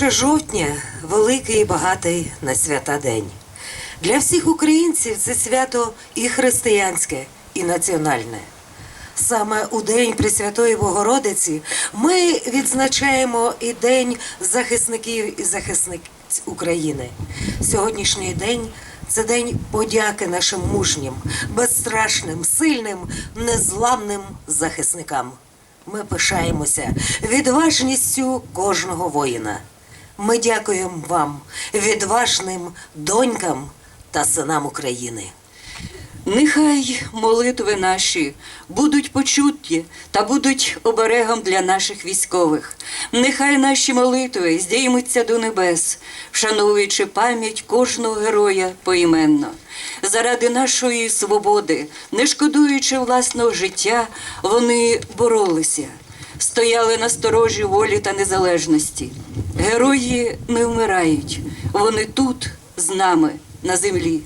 1 жовтня великий і багатий на свята день. Для всіх українців це свято і християнське, і національне. Саме у День Пресвятої Богородиці ми відзначаємо і День захисників і захисниць України. Сьогоднішній день це день подяки нашим мужнім, безстрашним, сильним, незламним захисникам. Ми пишаємося відважністю кожного воїна. Ми дякуємо вам, відважним донькам та синам України. Нехай молитви наші будуть почуті та будуть оберегом для наших військових. Нехай наші молитви здіймуться до небес, вшановуючи пам'ять кожного героя поіменно. Заради нашої свободи, не шкодуючи власного життя, вони боролися, стояли на сторожі волі та незалежності. Герої не вмирають, вони тут з нами на землі.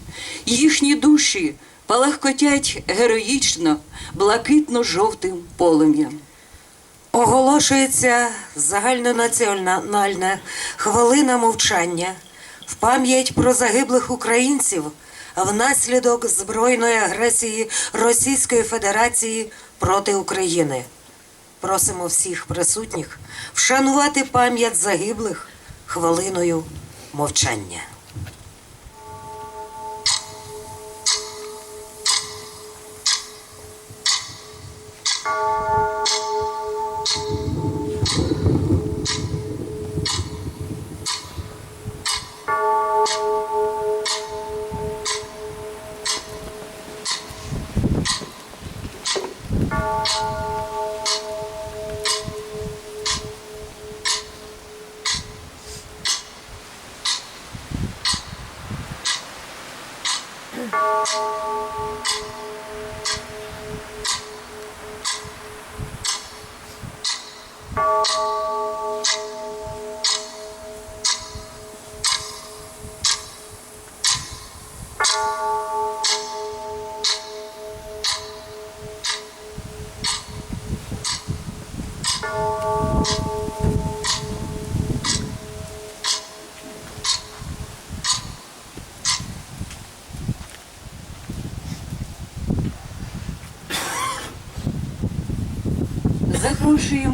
Їхні душі палахкотять героїчно, блакитно-жовтим полум'ям. Оголошується загальнонаціональна хвилина мовчання в пам'ять про загиблих українців внаслідок збройної агресії Російської Федерації проти України. Просимо всіх присутніх вшанувати пам'ять загиблих хвилиною мовчання.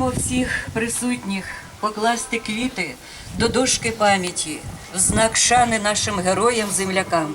Запрошуємо всіх присутніх покласти квіти до дошки пам'яті в знак шани нашим героям-землякам.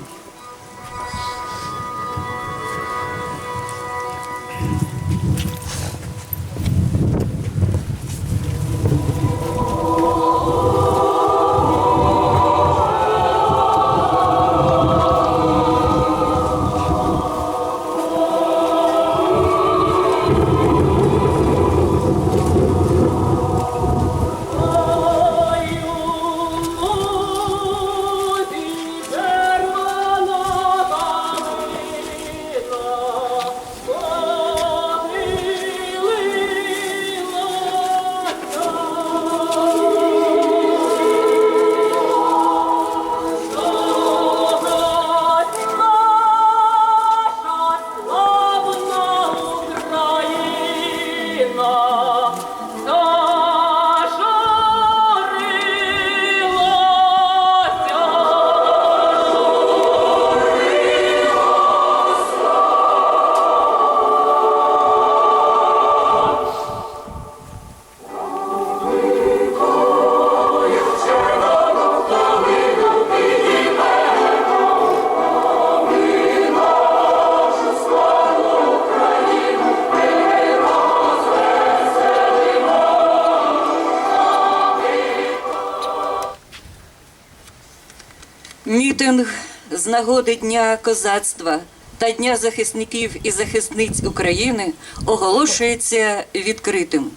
Мітинг з нагоди Дня козацтва та Дня захисників і захисниць України оголошується відкритим.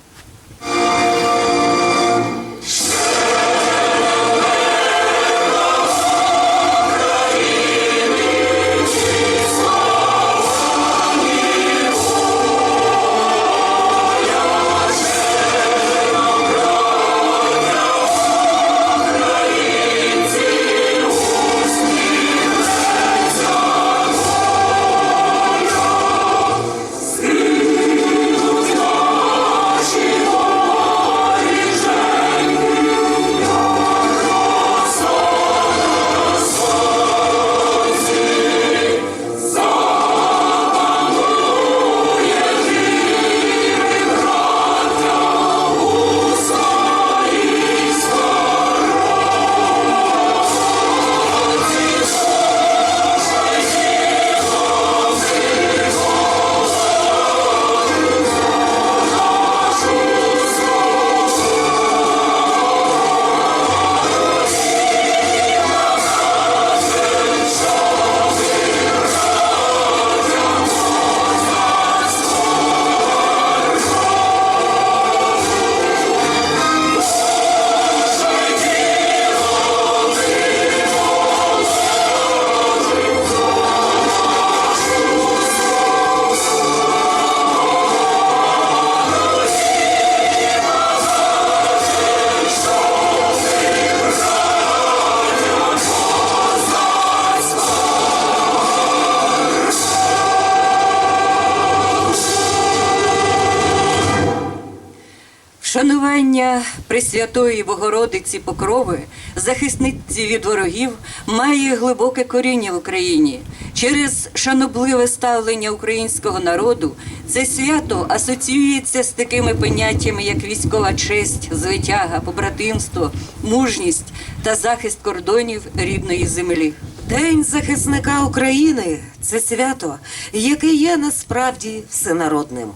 Пресвятої Богородиці Покрови, захисниці від ворогів, має глибоке коріння в Україні. Через шанобливе ставлення українського народу це свято асоціюється з такими поняттями, як військова честь, звитяга, побратимство, мужність та захист кордонів рідної землі. День захисника України це свято, яке є насправді всенародним.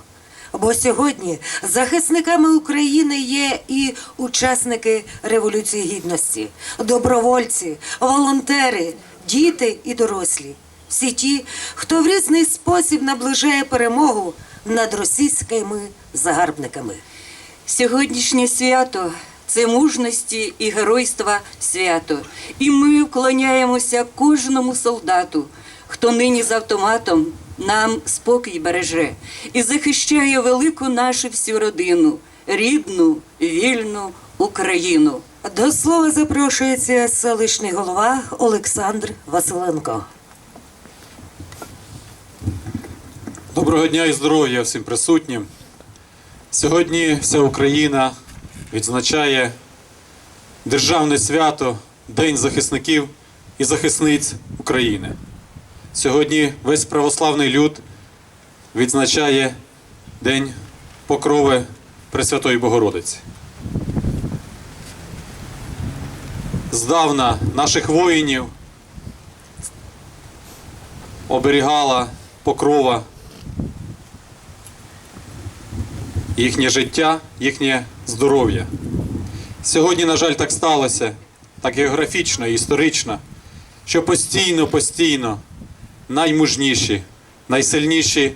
Бо сьогодні захисниками України є і учасники Революції Гідності, добровольці, волонтери, діти і дорослі. Всі ті, хто в різний спосіб наближає перемогу над російськими загарбниками. Сьогоднішнє свято це мужності і геройства свято. І ми вклоняємося кожному солдату, хто нині з автоматом нам спокій береже і захищає велику нашу всю родину, рідну, вільну Україну. До слова запрошується селищний голова Олександр Василенко. Доброго дня і здоров'я всім присутнім. Сьогодні вся Україна відзначає державне свято День захисників і захисниць України. Сьогодні весь православний люд відзначає День покрови Пресвятої Богородиці. Здавна наших воїнів оберігала покрова їхнє життя, їхнє здоров'я. Сьогодні, на жаль, так сталося, так географічно і історично, що постійно, постійно наймужніші, найсильніші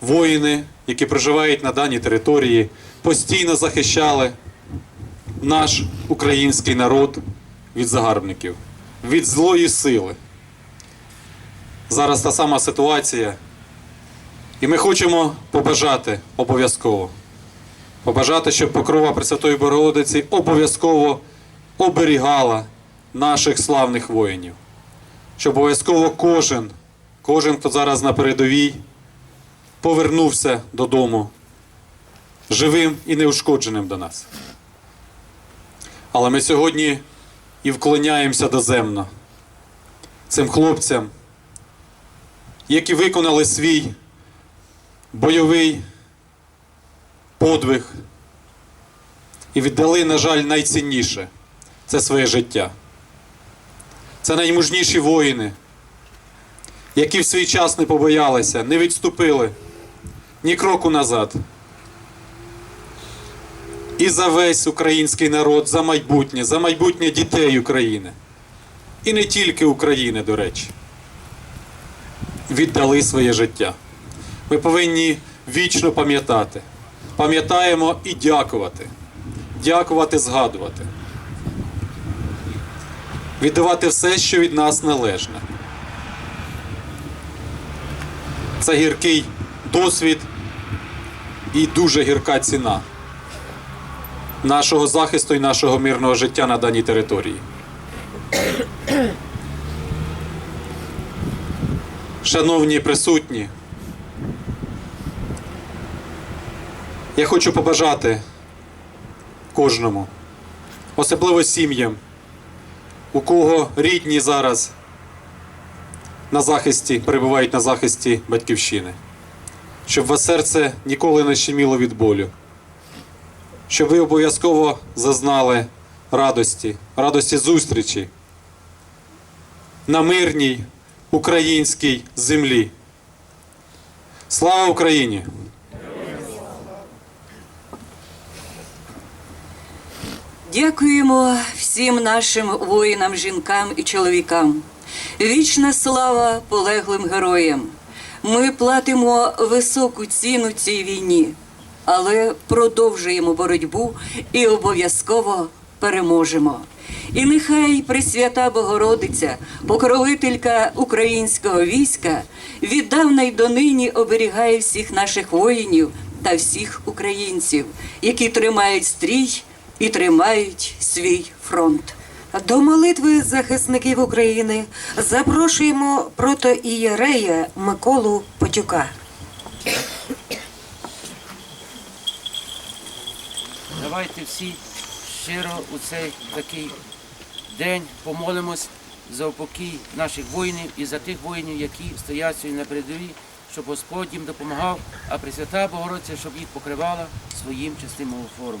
воїни, які проживають на даній території, постійно захищали наш український народ від загарбників, від злої сили. Зараз та сама ситуація. І ми хочемо побажати обов'язково. Побажати, щоб покрова Пресвятої Богородиці обов'язково оберігала наших славних воїнів. Щоб обов'язково кожен, кожен, хто зараз на передовій, повернувся додому живим і неушкодженим до нас. Але ми сьогодні і вклоняємося доземно цим хлопцям, які виконали свій бойовий подвиг і віддали, на жаль, найцінніше це своє життя. Це наймужніші воїни, які в свій час не побоялися, не відступили ні кроку назад. І за весь український народ, за майбутнє, за майбутнє дітей України. І не тільки України, до речі, віддали своє життя. Ми повинні вічно пам'ятати. Пам'ятаємо і дякувати. Дякувати, згадувати. Віддавати все, що від нас належне. Це гіркий досвід і дуже гірка ціна нашого захисту і нашого мирного життя на даній території. Шановні присутні, я хочу побажати кожному, особливо сім'ям, у кого рідні зараз на захисті, перебувають на захисті батьківщини, щоб вас серце ніколи не щеміло від болю, щоб ви обов'язково зазнали радості, радості зустрічі на мирній українській землі. Слава Україні! Дякуємо всім нашим воїнам, жінкам і чоловікам. Вічна слава полеглим героям. Ми платимо високу ціну цій війні, але продовжуємо боротьбу і обов'язково переможемо. І нехай Пресвята Богородиця, покровителька українського війська, віддавна й донині оберігає всіх наших воїнів та всіх українців, які тримають стрій і тримають свій фронт. До молитви захисників України запрошуємо протоієрея Миколу Потюка. давайте всі щиро у цей такий день помолимось за упокій наших воїнів і за тих воїнів, які стоять сьогодні на передовій, щоб Господь їм допомагав, а Пресвята Богородиця, щоб їх покривала своїм чистим офором.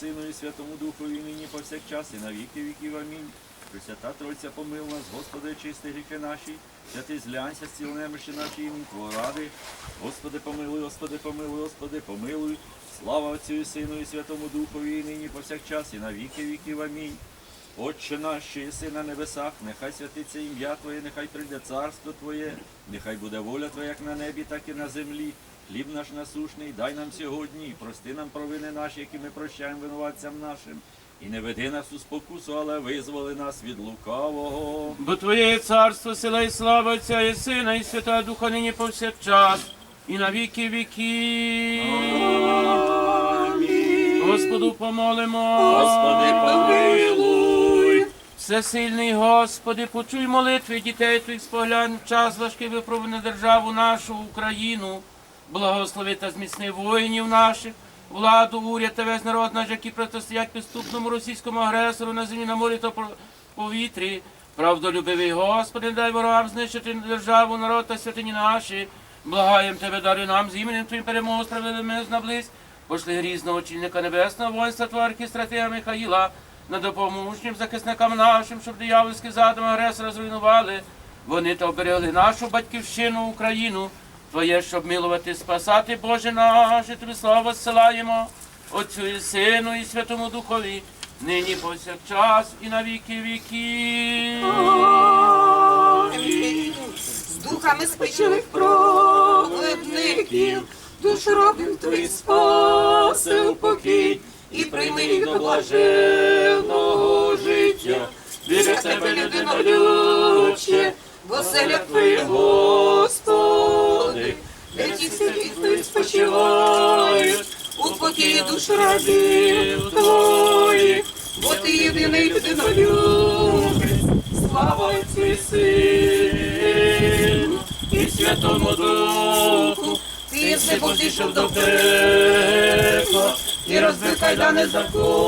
Сину і Святому Духу, і нині повсякчас, і на віки віків. Амінь. Пресвята Тройця помил нас, Господи, чисти гріхи наші, святий злянься, зціл немощі наші, імені Твого ради. Господи, помилуй, Господи, помилуй, Господи, помилуй. Слава Отцю і Сину і Святому Духові, і нині повсякчас, і на віки віків. Амінь. Отче наш, що єси на небесах, нехай святиться ім'я Твоє, нехай прийде царство Твоє, нехай буде воля Твоя, як на небі, так і на землі. Хліб наш насушний, дай нам сьогодні, і прости нам провини наші, які ми прощаємо винуватцям нашим. І не веди нас у спокусу, але визволи нас від лукавого. Бо Твоє є царство, сила і слава Отця і Сина, і Святого Духа нині повсякчас, і на віки віків. Господу помолимо. Господи, помилуй. Всесильний Господи, почуй молитви дітей Твоїх споглянь час важкий випробуваний державу нашу Україну. Благослови та зміцни воїнів наших, владу, уряд та весь народ наш, які протистоять підступному російському агресору на землі, на морі та по- повітрі. Правдолюбивий Господи, дай ворогам знищити державу, народ та святині наші. Благаєм Тебе, даруй нам з іменем Твоїм перемогу справедливими наблизь. Пошли грізного очільника небесного воїнства Твого архістратега Михаїла, на допомогучнім захисникам нашим, щоб диявольські задуми агресора зруйнували. Вони та оберегли нашу батьківщину Україну. Твоє, щоб милувати, спасати, Боже наш, і тобі славу зсилаємо, Отцю і Сину, і Святому Духові, нині повсякчас і на віки віків. з духами спечених проклепників, душ робів твій спаси у покій, і прийми їх до блаженного життя. Віря в тебе, людино людче, в оселях твоїх, Господи, де ті твої спочивають, у покої душ рабів твоїх, бо ти єдиний людинолюбець, слава Отцю і Сину, і Святому Духу, ти Бог зійшов до пекла, і розбив кайдани заковами,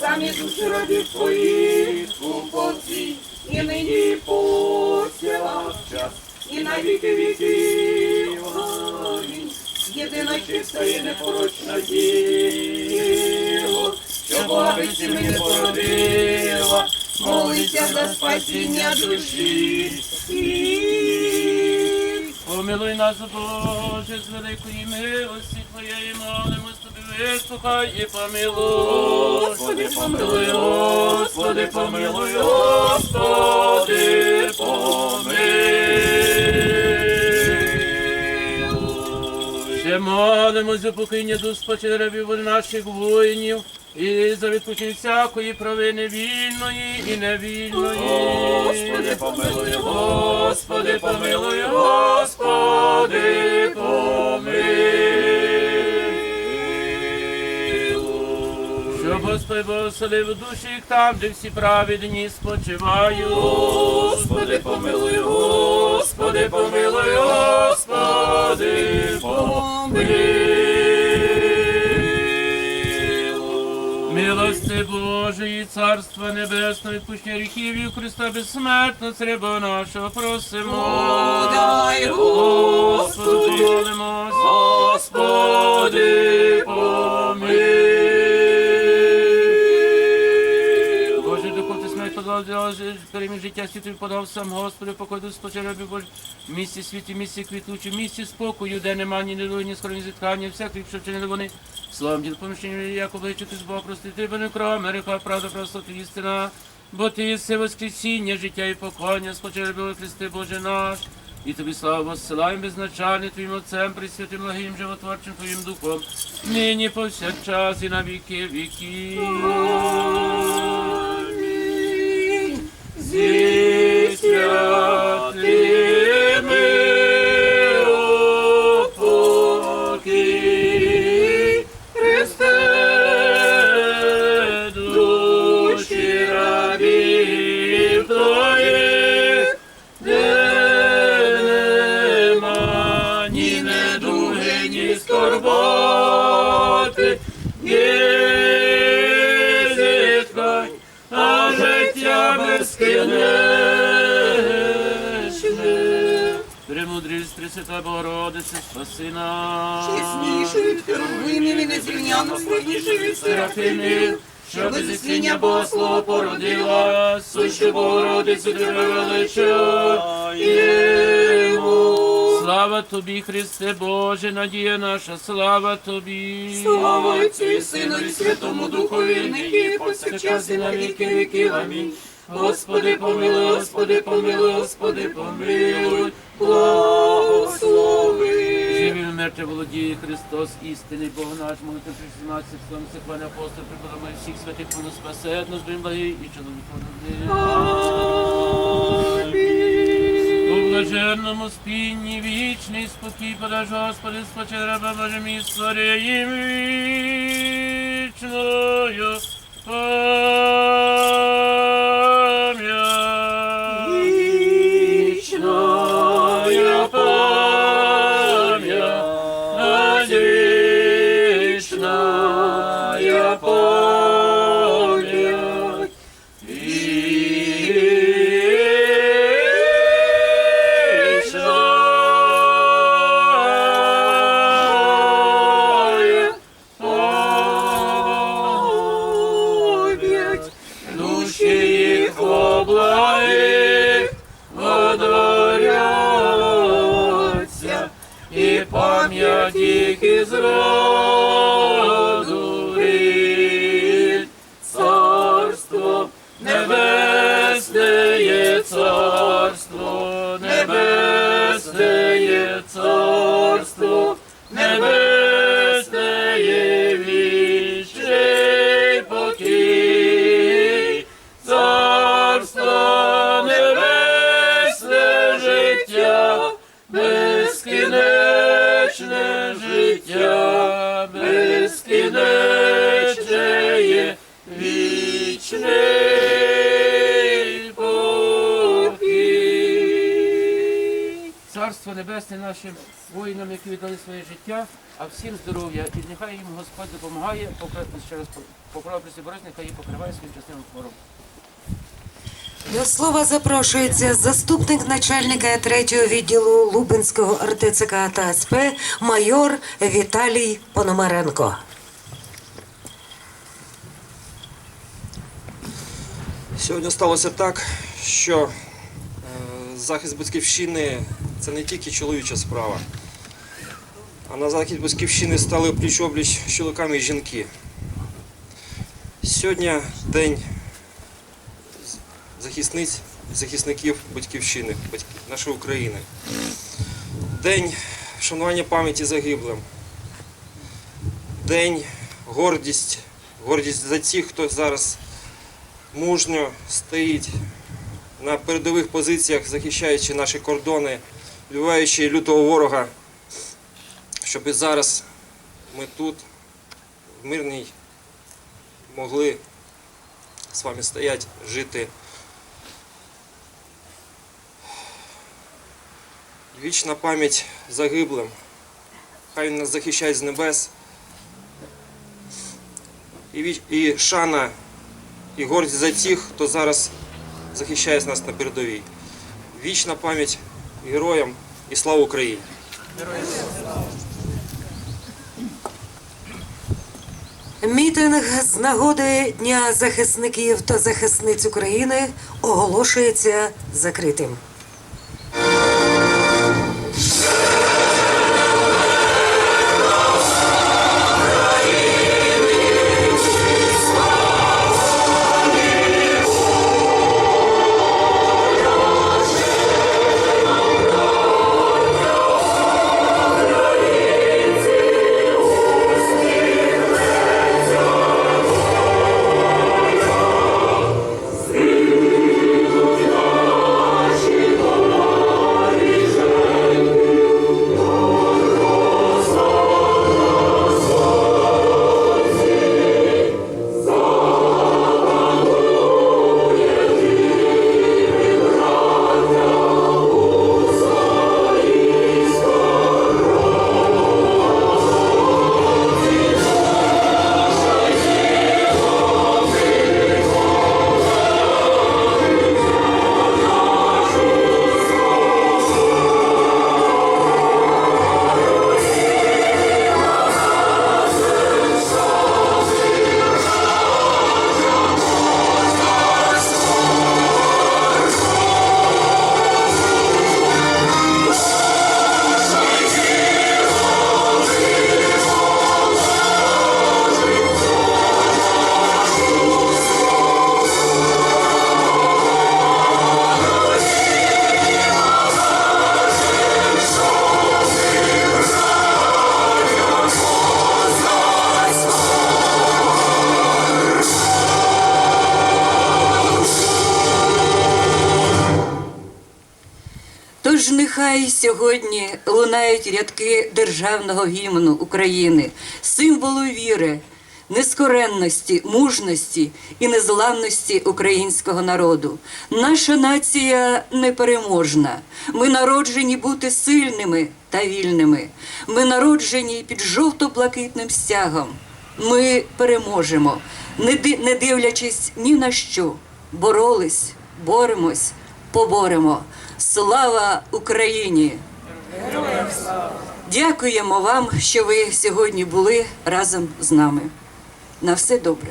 самі душі рабів твоїх і непорочна діво, що Бога мені породила, молиться за спасіння душі. Помилуй нас, Боже, з великої милості Твоєї молимось тобі, вислухай і помилуй. Господи, помилуй, Господи, помилуй, Господи, помилуй. Ще молимось за покиння душ спочеребів наших воїнів і за відпочинок всякої провини вільної і невільної. Господи, помилуй, Господи, помилуй, Господи, помилуй. Щоб Господь благословив душі там, де всі праведні спочивають. Господи, помилуй, Господи, помилуй, Господи, помилуй. Милости Божої, Царство Небесного, відпущення гріхів і Христа безсмертно, треба нашого просимо. Дай Господи, помолимось. Господи, помилуй. Подав, переміг життя світу подав сам Господи, покой дух спочеребі Боже, в місті світі, в місті квітучі, в місті спокою, де нема ні недолі, ні скорої, ні зіткання, всяких, що вчинили вони. Славам діл поміщення, як обличити з Бога, простити, бо не кров, гріха, правда, простоти, істина. Бо ти єси воскресіння, життя і покоєння, спочеребі Христи, Боже наш. І тобі славу посилаємо безначальним Твоїм Отцем, Пресвятим благим животворчим Твоїм Духом, нині повсякчас і на віки віків. See Пресвята Богородице, спаси нас. Чесніший від херовимів і незрівняно справніший від Серафимів, що без істиння Бога Слово породила, сущу Богородицю тебе величаємо. Слава тобі, Христе Боже, надія наша, слава тобі. Слава Отцю і Сину і Святому Духові, нині і повсякчас і на віки віків. Амінь. Господи, помилуй, Господи, помилуй, Господи, помилуй, благослови. Мертве володіє Христос, істинний Бог наш, молитим присунатися, псалом Степана апостол, припадами всіх святих, воно спасе, нас благий і чоловік У блаженному спінні вічний спокій подаж, Господи, спочи раба Божим і створя їм вічною життя, безкінечне є. Царство небесне нашим воїнам, які віддали своє життя, а всім здоров'я. І нехай їм Господь допомагає, ще раз поправ Пресвятий нехай їх покриває своїм частинам хвороб. До слова запрошується заступник начальника третього відділу Лубенського РТЦК та СП майор Віталій Пономаренко. Сьогодні сталося так, що е, захист батьківщини це не тільки чоловіча справа, а на захист батьківщини стали пліч-обліч чоловіками і жінки. Сьогодні день захисниць захисників батьківщини, батьків нашої України. День вшанування пам'яті загиблим. День гордість, гордість за тих, хто зараз мужньо стоїть на передових позиціях, захищаючи наші кордони, вбиваючи лютого ворога, щоб і зараз ми тут, в мирній, могли з вами стояти, жити. Вічна пам'ять загиблим. Хай він нас захищає з небес. І, віч- і шана і гордість за тих, хто зараз захищає нас на передовій. Вічна пам'ять героям і слава Україні! Мітинг з нагоди Дня захисників та захисниць України оголошується закритим. Нехай сьогодні лунають рядки державного гімну України, символу віри, нескоренності, мужності і незламності українського народу. Наша нація непереможна. Ми народжені бути сильними та вільними. Ми народжені під жовто-блакитним стягом. Ми переможемо, не дивлячись ні на що. Боролись, боремось, поборемо. Слава Україні! Дякуємо вам, що ви сьогодні були разом з нами. На все добре.